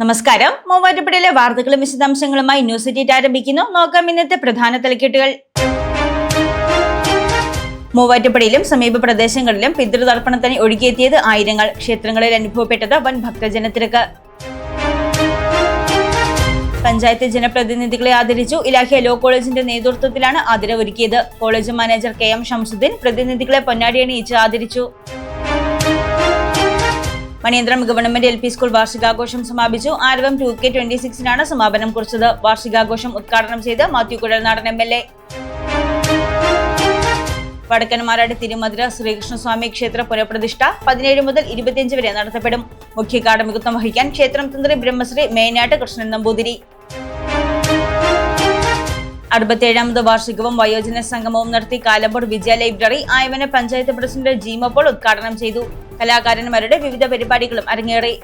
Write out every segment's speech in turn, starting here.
നമസ്കാരം. മൂവാറ്റുപുഴയിലെ വാർത്തകളും വിശദാംശങ്ങളുമായി ന്യൂസ് എയ്റ്റ് ആരംഭിക്കുന്നു. നോക്കാം ഇന്നത്തെ പ്രധാന തലക്കെട്ടുകൾ. മൂവാറ്റുപുഴയിലും സമീപ പ്രദേശങ്ങളിലും പിതൃതർപ്പണത്തിന് ഒഴുകിയെത്തിയത് ആയിരങ്ങൾ. ക്ഷേത്രങ്ങളിൽ അനുഭവപ്പെട്ടത് വൻ ഭക്തജനത്തിരക്ക്. പഞ്ചായത്ത് ജനപ്രതിനിധികളെ ആദരിച്ചു. ഇലാഹിയ ലോ കോളേജിന്റെ നേതൃത്വത്തിലാണ് ആദരവൊരുക്കിയത്. College manager K M Shamsuddin പ്രതിനിധികളെ പൊന്നാടി അണിയിച്ച് ആദരിച്ചു. Maniyanthram government L P school വാർഷികാഘോഷം സമാപിച്ചു. ആരവം ടു കെ ട്വന്റി സിക്സിനാണ് സമാപനം കുറിച്ചത്. വാർഷികാഘോഷം ഉദ്ഘാടനം ചെയ്ത് Mathew Kuzhalnadan M L A. Vadakkanmarad Thirumadhura Sreekrishnaswamy ക്ഷേത്ര പുനഃപ്രതിഷ്ഠ പതിനേഴ് മുതൽ ഇരുപത്തിയഞ്ച് വരെ നടത്തപ്പെടും. മുഖ്യ കാടമികത്വം വഹിക്കാൻ ക്ഷേത്രം തന്ത്രി ബ്രഹ്മശ്രീ മേനാട്ട് കൃഷ്ണൻ നമ്പൂതിരി. അറുപത്തിയേഴാമത് വാർഷികവും വയോജന സംഗമവും നടത്തി കാലമ്പൂർ വിജയ ലൈബ്രറി ആയവന പഞ്ചായത്ത് പ്രസിഡന്റ് ജീമപ്പോൾ ഉദ്ഘാടനം ചെയ്തു. കലാകാരന്മാരുടെ വിവിധ പരിപാടികളും അരങ്ങേറി.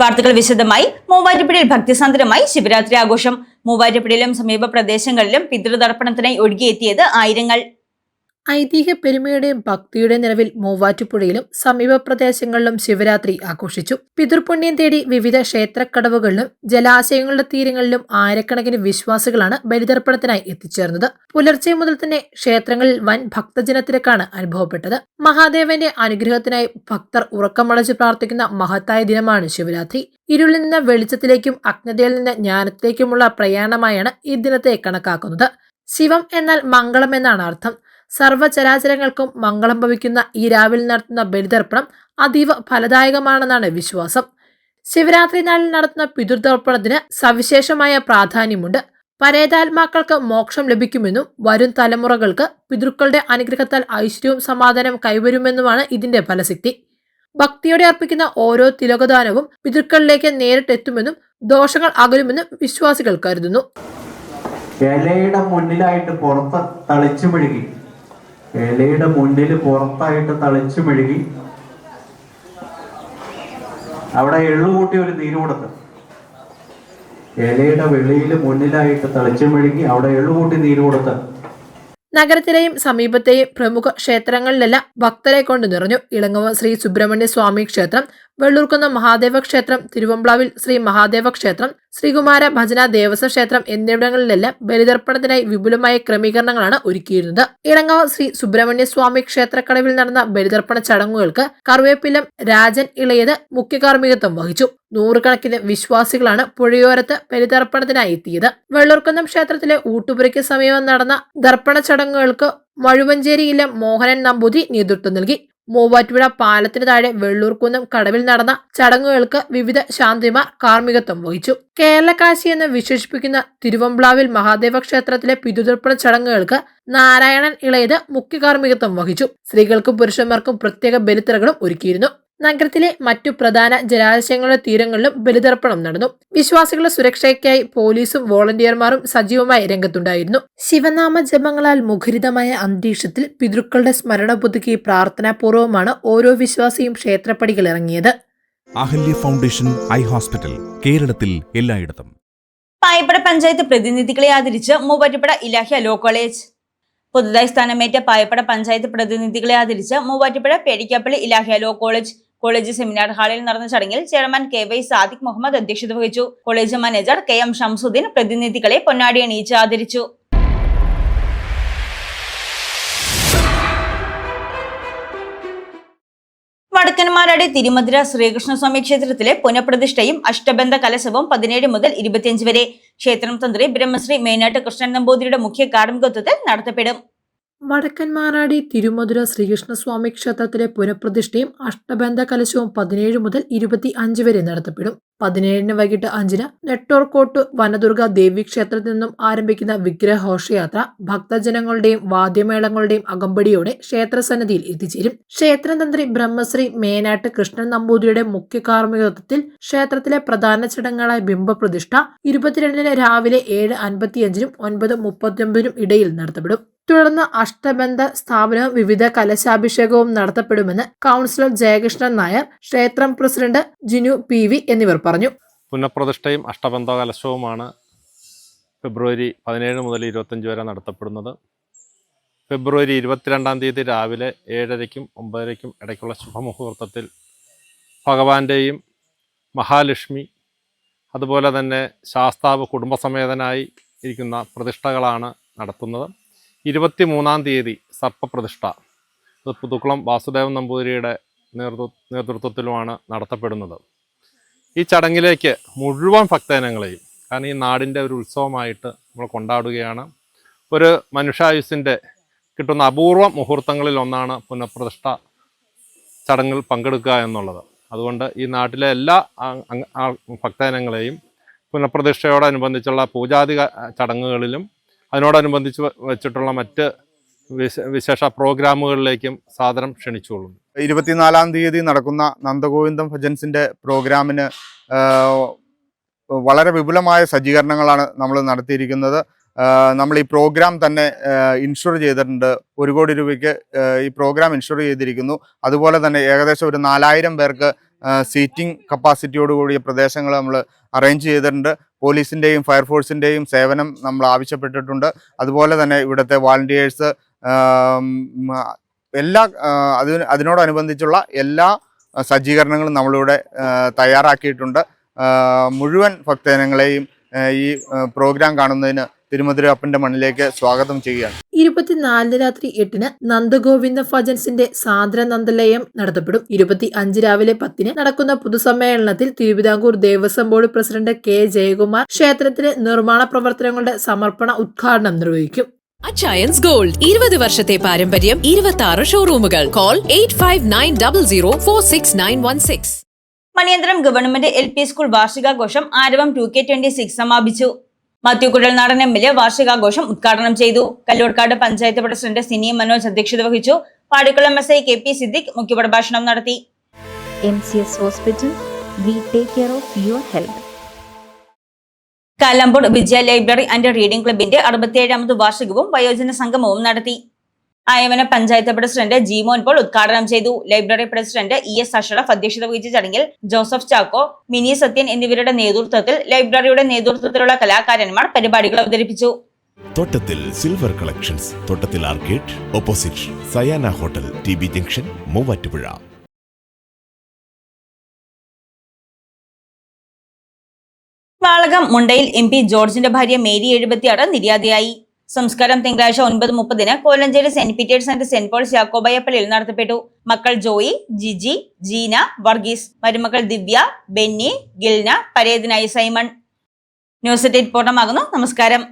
വാർത്തകൾ വിശദമായി. മൂവാറ്റുപുഴയിൽ ഭക്തിസാന്ദ്രമായി ശിവരാത്രി ആഘോഷം. മൂവാറ്റുപുഴയിലും സമീപ പ്രദേശങ്ങളിലും പിതൃതർപ്പണത്തിനായി ഒഴുകിയെത്തിയത് ആയിരങ്ങൾ. ഐതിഹ്യ പെരുമയുടെയും ഭക്തിയുടെയും നിലവിൽ മൂവാറ്റുപുഴയിലും സമീപ പ്രദേശങ്ങളിലും ശിവരാത്രി ആഘോഷിച്ചു. പിതൃപുണ്യം തേടി വിവിധ ക്ഷേത്രക്കടവുകളിലും ജലാശയങ്ങളുടെ തീരങ്ങളിലും ആയിരക്കണക്കിന് വിശ്വാസികളാണ് ബലിതർപ്പണത്തിനായി എത്തിച്ചേർന്നത്. പുലർച്ചെ മുതൽ തന്നെ ക്ഷേത്രങ്ങളിൽ വൻ ഭക്തജനത്തിരക്കാണ് അനുഭവപ്പെട്ടത്. മഹാദേവന്റെ അനുഗ്രഹത്തിനായി ഭക്തർ ഉറക്കമളച്ച് പ്രാർത്ഥിക്കുന്ന മഹത്തായ ദിനമാണ് ശിവരാത്രി. ഇരുളിൽ നിന്ന് വെളിച്ചത്തിലേക്കും അജ്ഞതയിൽ നിന്ന് ജ്ഞാനത്തിലേക്കുമുള്ള പ്രയാണമായാണ് ഈ ദിനത്തെ കണക്കാക്കുന്നത്. ശിവം എന്നാൽ മംഗളം എന്നാണ് അർത്ഥം. സർവചരാചരങ്ങൾക്കും മംഗളം ഭവിക്കുന്ന ഈ രാവിലെ നടത്തുന്ന ബലിതർപ്പണം അതീവ ഫലദായകമാണെന്നാണ് വിശ്വാസം. ശിവരാത്രി നാളിൽ നടത്തുന്ന പിതൃതർപ്പണത്തിന് സവിശേഷമായ പ്രാധാന്യമുണ്ട്. പരേതാത്മാക്കൾക്ക് മോക്ഷം ലഭിക്കുമെന്നും വരും തലമുറകൾക്ക് പിതൃക്കളുടെ അനുഗ്രഹത്താൽ ഐശ്വര്യവും സമാധാനവും കൈവരുമെന്നുമാണ് ഇതിന്റെ ഫലസിദ്ധി. ഭക്തിയോടെ അർപ്പിക്കുന്ന ഓരോ തിലകദാനവും പിതൃക്കളിലേക്ക് നേരിട്ടെത്തുമെന്നും ദോഷങ്ങൾ അകലുമെന്നും വിശ്വാസികൾ കരുതുന്നു. ഇലയുടെ മുന്നിലായിട്ട് പുറത്ത് തളിച്ചു മെഴുകി. ഇലയുടെ മുന്നിൽ പുറത്തായിട്ട് തളിച്ചു മെഴുകി. അവിടെ എള്ളു കൂട്ടി ഒരു നീര് കൊടുത്ത്. ഇലയുടെ വെളിയിൽ മുന്നിലായിട്ട് തളിച്ചു മെഴുകി അവിടെ എള്ളു കൂട്ടി നീര് കൊടുത്ത്. നഗരത്തിലെയും സമീപത്തെയും പ്രമുഖ ക്ഷേത്രങ്ങളിലെല്ലാം ഭക്തരെ കൊണ്ട് നിറഞ്ഞു ഇളങ്ങവ ശ്രീ സുബ്രഹ്മണ്യ സ്വാമി ക്ഷേത്രം വെള്ളൂർക്കുന്ന മഹാദേവ ക്ഷേത്രം തിരുവമ്പ്ലാവിൽ ശ്രീ മഹാദേവ ക്ഷേത്രം ശ്രീകുമാര ഭജന ദേവസ്വം ക്ഷേത്രം എന്നിവിടങ്ങളിലെല്ലാം ബലിതർപ്പണത്തിനായി വിപുലമായ ക്രമീകരണങ്ങളാണ് ഒരുക്കിയിരുന്നത്. ഇളങ്ങവ ശ്രീ സുബ്രഹ്മണ്യ സ്വാമി ക്ഷേത്രക്കടവിൽ നടന്ന ബലിതർപ്പണ ചടങ്ങുകൾക്ക് കറുവേപ്പിലം രാജൻ ഇളയത് മുഖ്യ കാർമ്മികത്വം വഹിച്ചു. നൂറുകണക്കിന് വിശ്വാസികളാണ് പുഴയോരത്ത് ബലിതർപ്പണത്തിനായി എത്തിയത്. വെള്ളൂർക്കുന്നം ക്ഷേത്രത്തിലെ ഊട്ടുപുരയ്ക്ക് സമീപം നടന്ന ദർപ്പണ ചടങ്ങുകൾക്ക് മഴുവഞ്ചേരിയിലെ മോഹനൻ നമ്പൂതി നേതൃത്വം നൽകി. മൂവാറ്റുപുഴ പാലത്തിന് താഴെ വെള്ളൂർക്കുന്നം കടവിൽ നടന്ന ചടങ്ങുകൾക്ക് വിവിധ ശാന്തിമാർ കാർമ്മികത്വം വഹിച്ചു. കേരളകാശി എന്ന് വിശേഷിപ്പിക്കുന്ന തിരുവമ്പ്ലാവിൽ മഹാദേവ ക്ഷേത്രത്തിലെ പിതുതർപ്പണ ചടങ്ങുകൾക്ക് നാരായണൻ ഇളയത് മുഖ്യ കാർമ്മികത്വം വഹിച്ചു. സ്ത്രീകൾക്കും പുരുഷന്മാർക്കും പ്രത്യേക ബലിത്തറകളും ഒരുക്കിയിരുന്നു. നഗരത്തിലെ മറ്റു പ്രധാന ജലാശയങ്ങളുടെ തീരങ്ങളിലും ബലിതർപ്പണം നടന്നു. വിശ്വാസികളുടെ സുരക്ഷയ്ക്കായി പോലീസും വോളണ്ടിയർമാരും സജീവമായി രംഗത്തുണ്ടായിരുന്നു. ശിവനാമ ജപങ്ങളാൽ മുഖരിതമായ അന്തരീക്ഷത്തിൽ പിതൃക്കളുടെ സ്മരണ പുതുക്കി പ്രാർത്ഥനാപൂർവമാണ് ഓരോ വിശ്വാസിയും ക്ഷേത്രപ്പടികൾ ഇറങ്ങിയത്. അഹല്യ ഫൗണ്ടേഷൻ ഐ ഹോസ്പിറ്റൽ കേരളത്തിൽ എല്ലായിടത്തും. പായപ്പട പഞ്ചായത്ത് പ്രതിനിധികളെ ആദരിച്ച് മൂവാറ്റുപുഴ ഇലാഹിയ ലോ കോളേജ്. പുതുതായി സ്ഥാനമേറ്റ പായപ്പട പഞ്ചായത്ത് പ്രതിനിധികളെ ആദരിച്ച് Muvattupuzha Pedikkappally Ilahia law college. College seminar ഹാളിൽ നടന്ന ചടങ്ങിൽ chairman K Y Sadiq Muhammad അധ്യക്ഷത വഹിച്ചു. College manager K M Shamsuddin പ്രതിനിധികളെ പൊന്നാടി അണിയിച്ച് ആദരിച്ചു. വടക്കന്മാരുടെ തിരുമധുര ശ്രീകൃഷ്ണസ്വാമി ക്ഷേത്രത്തിലെ പുനഃപ്രതിഷ്ഠയും അഷ്ടബന്ധ കലശവും പതിനേഴ് മുതൽ ഇരുപത്തിയഞ്ച് വരെ. ക്ഷേത്രം തന്ത്രി ബ്രഹ്മശ്രീ മേനാട്ട് കൃഷ്ണൻ നമ്പൂതിരിയുടെ മുഖ്യ കാർമ്മികത്വത്തിൽ നടത്തപ്പെടും. വടക്കൻ തിരുമധുര ശ്രീകൃഷ്ണസ്വാമി ക്ഷേത്രത്തിലെ പുനഃപ്രതിഷ്ഠയും അഷ്ടബന്ധ കലശവും പതിനേഴ് മുതൽ ഇരുപത്തി അഞ്ച് വരെ നടത്തപ്പെടും. പതിനേഴിന് വൈകിട്ട് അഞ്ചിന് നെട്ടോർക്കോട്ട് വനദുർഗ ദേവി ക്ഷേത്രത്തിൽ നിന്നും ആരംഭിക്കുന്ന വിഗ്രഹഘോഷയാത്ര ഭക്തജനങ്ങളുടെയും വാദ്യമേളങ്ങളുടെയും അകമ്പടിയോടെ ക്ഷേത്രസന്നിധിയിൽ എത്തിച്ചേരും. ക്ഷേത്രതന്ത്രി ബ്രഹ്മശ്രീ മേനാട്ട് കൃഷ്ണൻ നമ്പൂതിരിയുടെ മുഖ്യ കാർമ്മികത്വത്തിൽ ക്ഷേത്രത്തിലെ പ്രധാന ചടങ്ങുകളായ ബിംബപ്രതിഷ്ഠ ഇരുപത്തിരണ്ടിന് രാവിലെ ഏഴ് അൻപത്തിയഞ്ചിനും ഒൻപത് മുപ്പത്തിയൊമ്പതിനും ഇടയിൽ നടത്തപ്പെടും. തുടർന്ന് അഷ്ടബന്ധ സ്ഥാപനവും വിവിധ കലശാഭിഷേകവും നടത്തപ്പെടുമെന്ന് കൗൺസിലർ ജയകൃഷ്ണൻ നായർ ക്ഷേത്രം പ്രസിഡന്റ് ജിനു പി വി എന്നിവർ പറഞ്ഞു. പുനഃപ്രതിഷ്ഠയും അഷ്ടബന്ധ കലശവുമാണ് ഫെബ്രുവരി പതിനേഴ് മുതൽ ഇരുപത്തഞ്ച് വരെ നടത്തപ്പെടുന്നത്. ഫെബ്രുവരി ഇരുപത്തിരണ്ടാം തീയതി രാവിലെ ഏഴരയ്ക്കും ഒമ്പതരയ്ക്കും ഇടയ്ക്കുള്ള ശുഭമുഹൂർത്തത്തിൽ ഭഗവാന്റെയും മഹാലക്ഷ്മി അതുപോലെ തന്നെ ശാസ്താവ് കുടുംബസമേതനായി ഇരിക്കുന്ന പ്രതിഷ്ഠകളാണ് നടത്തുന്നത്. ഇരുപത്തി മൂന്നാം തീയതി സർപ്പപ്രതിഷ്ഠ. അത് പുതുക്കുളം വാസുദേവൻ നമ്പൂതിരിയുടെ നേതൃ നേതൃത്വത്തിലുമാണ് നടത്തപ്പെടുന്നത്. ഈ ചടങ്ങിലേക്ക് മുഴുവൻ ഭക്തജനങ്ങളെയും കാരണം ഈ നാടിന്റെ ഒരു ഉത്സവമായിട്ട് നമ്മൾ കൊണ്ടാടുകയാണ്. ഒരു മനുഷ്യായുസിന്റെ കിട്ടുന്ന അപൂർവ മുഹൂർത്തങ്ങളിൽ ഒന്നാണ് പുനഃപ്രതിഷ്ഠ ചടങ്ങിൽ പങ്കെടുക്കുക എന്നുള്ളത്. അതുകൊണ്ട് ഈ നാട്ടിലെ എല്ലാ ഭക്തജനങ്ങളെയും പുനഃപ്രതിഷ്ഠയോടനുബന്ധിച്ചുള്ള പൂജാതി ചടങ്ങുകളിലും അതിനോടനുബന്ധിച്ച് വെച്ചിട്ടുള്ള മറ്റ് വിശേഷ പ്രോഗ്രാമുകളിലേക്കും സാദരം ക്ഷണിച്ചുകൊള്ളുന്നു. ഇരുപത്തിനാലാം തീയതി നടക്കുന്ന നന്ദഗോവിന്ദം ഭജൻസിന്റെ പ്രോഗ്രാമിന് വളരെ വിപുലമായ സജ്ജീകരണങ്ങളാണ് നമ്മൾ നടത്തിയിരിക്കുന്നത്. നമ്മൾ ഈ പ്രോഗ്രാം തന്നെ ഇൻഷുർ ചെയ്തിട്ടുണ്ട്. ഒരു കോടി രൂപയ്ക്ക് ഈ പ്രോഗ്രാം ഇൻഷുർ ചെയ്തിരിക്കുന്നു. അതുപോലെ തന്നെ ഏകദേശം ഒരു നാലായിരം പേർക്ക് സീറ്റിംഗ് കപ്പാസിറ്റിയോട് കൂടിയ പ്രദേശങ്ങൾ നമ്മൾ അറേഞ്ച് ചെയ്തിട്ടുണ്ട്. പോലീസിന്റെയും ഫയർഫോഴ്സിന്റെയും സേവനം നമ്മൾ ആവശ്യപ്പെട്ടിട്ടുണ്ട്. അതുപോലെ തന്നെ ഇവിടുത്തെ വാളണ്ടിയേഴ്സ് എല്ലാ അതിന് അതിനോടനുബന്ധിച്ചുള്ള എല്ലാ സജ്ജീകരണങ്ങളും നമ്മളിവിടെ തയ്യാറാക്കിയിട്ടുണ്ട്. മുഴുവൻ ഭക്തജനങ്ങളെയും ഈ പ്രോഗ്രാം കാണുന്നതിന് തിരുമധുര അപ്പന്റെ മണ്ണിലേക്ക് സ്വാഗതം ചെയ്യുകയാണ്. ഇരുപത്തിനാലിന് രാത്രി എട്ടിന് നന്ദഗോവിന്ദ ഭജൻസിന്റെ സാന്ദ്ര നന്ദലയം നടത്തപ്പെടും. ഇരുപത്തി അഞ്ച് രാവിലെ പത്തിന് നടക്കുന്ന പൊതുസമ്മേളനത്തിൽ Travancore Devaswom board president K Jayakumar ക്ഷേത്രത്തിലെ നിർമ്മാണ പ്രവർത്തനങ്ങളുടെ സമർപ്പണ ഉദ്ഘാടനം നിർവഹിക്കും. അച്ചയൻസ് ഗോൾഡ് ഇരുപത് വർഷത്തെ പാരമ്പര്യം ഇരുപത്തി ആറ് ഷോറൂമുകൾ call eight five nine double zero four six nine one six Maniyanthram government L P school വാർഷികാഘോഷം Aaravam two K twenty six സമാപിച്ചു. Mathew Kuzhalnadan M L A വാർഷികാഘോഷം ഉദ്ഘാടനം ചെയ്തു. കല്ലൂർക്കാട് പഞ്ചായത്ത് പ്രസിഡന്റ് സിനി മനോജ് അധ്യക്ഷത വഹിച്ചു. Padikkulam S I K P Siddique മുഖ്യപ്രഭാഷണം നടത്തി. MCS hospital we take care of your health. Kalampur Vijaya library and reading ക്ലബിന്റെ അറുപത്തിയേഴാമത് വാർഷികവും വയോജന സംഗമവും നടത്തി. ആയമന പഞ്ചായത്ത് പ്രസിഡന്റ് ജിമോൻ പോൾ ഉദ്ഘാടനം ചെയ്തു. Library president E S Ashraf അധ്യക്ഷത വഹിച്ച ചടങ്ങിൽ ജോസഫ് ചാക്കോ മിനി സത്യൻ എന്നിവരുടെ നേതൃത്വത്തിൽ ലൈബ്രറിയുടെ നേതൃത്വത്തിലുള്ള കലാകാരന്മാർ പരിപാടികൾ അവതരിപ്പിച്ചു. തോട്ടത്തിൽ സിൽവർ കളക്ഷൻസ് തോട്ടത്തിൽ arcade opposite Sayana hotel T B junction Muvattupuzha. Valakam Mundayil M P ജോർജിന്റെ ഭാര്യ മേരി എഴുപത്തിയാറ് നിര്യാതയായി. സംസ്കാരം തിങ്കളാഴ്ച ഒൻപത് മുപ്പതിന് Kolenchery saint Peter's and saint Paul's Yakobaya നടത്തപ്പെട്ടു. മക്കൾ ജോയി ജിജി ജീന വർഗീസ്. മരുമക്കൾ ദിവ്യ ബെന്നി ഗിൽന പരേതനായി സൈമൺ. ന്യൂസ് എറ്റ് പൂർണമാകുന്നു നമസ്കാരം.